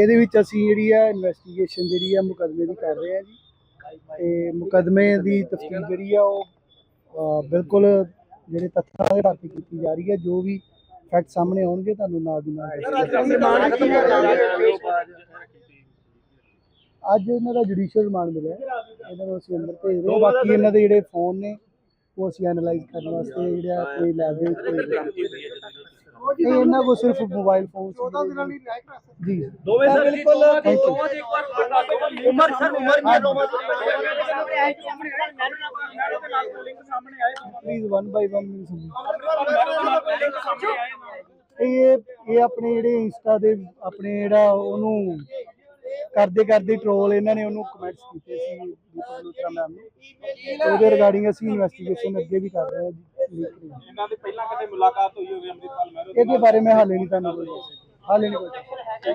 ਇਹਦੇ ਵਿੱਚ ਅਸੀਂ ਜਿਹੜੀ ਆ ਇਨਵੈਸਟੀਗੇਸ਼ਨ ਜਿਹੜੀ ਆ ਮੁਕਦਮੇ ਦੀ ਕਰ ਰਹੇ ਆ ਜੀ। ਤੇ ਮੁਕਦਮੇ ਦੀ ਤਫਤੀਸ਼ ਜਿਹੜੀ ਆ ਉਹ ਬਿਲਕੁਲ ਜਿਹੜੇ ਤੱਥਾਂ ਦੇ ਆਧਾਰ ਤੇ ਕੀਤੀ ਜਾ ਰਹੀ ਹੈ ਜੋ ਵੀ ਫੈਕਟ ਸਾਹਮਣੇ ਆਉਣਗੇ ਤੁਹਾਨੂੰ ਨਾਲ ਦੀ ਨਾਲ। ਅੱਜ ਇਹਨਾਂ ਦਾ ਜੁਡੀਸ਼ੀਅਲ ਰਿਮਾਂਡ ਮਿਲਿਆ। ਇਹਨਾਂ ਨੂੰ ਅਸੀਂ ਅੰਦਰ ਭੇਜ ਰਹੇ ਹਾਂ। ਬਾਕੀ ਇਹਨਾਂ ਦੇ ਜਿਹੜੇ ਫੋਨ ਨੇ ਉਹ ਅਸੀਂ ਐਨਾਲਾਈਜ਼ ਕਰਨ ਵਾਸਤੇ ਜਿਹੜਾ ਕੋਈ ਲੈਬ ਦੇ ਵਿੱਚ ਇਹ ਇਹਨਾਂ ਕੋਲ ਸਿਰਫ ਮੋਬਾਈਲ ਫੋਨ ਸੀ। ਜੀ। ਦੋਵੇਂ ਸਰ ਬਿਲਕੁਲ Thank you. ਉਮਰ ਸਰ ਉਮਰ ਕੀ ਦੋਵਾਂ ਪਲੀਜ਼ ਵਨ ਬਾਈ ਵਨ ਮਿਲ ਇਹ ਇਹ ਆਪਣੇ ਜਿਹੜੇ ਇੰਸਟਾ ਦੇ ਆਪਣੇ ਜਿਹੜਾ ਉਹਨੂੰ ਕਰਦੇ ਕਰਦੇ ਟ੍ਰੋਲ ਇਹਨਾਂ ਨੇ ਉਹਨੂੰ ਕਮੈਂਟਸ ਕੀਤੇ ਸੀ ਦੀਪਕ ਲੂਥਰਾ ਮੈਮ ਨੇ ਉਹਦੇ ਰਿਗਾਰਡਿੰਗ ਅਸੀਂ ਇਨਵੈਸਟੀਗੇਸ਼ਨ ਅੱਗੇ ਵੀ ਕਰ ਰਹੇ ਹਾਂ ਜੀ। ਇਹਨਾਂ ਦੇ ਪਹਿਲਾਂ ਕਦੇ ਮੁਲਾਕਾਤ ਹੋਈ ਹੋਵੇ ਅੰਮ੍ਰਿਤਪਾਲ ਮਹਿਰੋ ਇਹਦੇ ਬਾਰੇ ਮੈਂ ਹਾਲੇ ਨਹੀਂ ਤੁਹਾਨੂੰ ਕੋਈ ਹਾਲੇ ਨਹੀਂ ਕੋਈ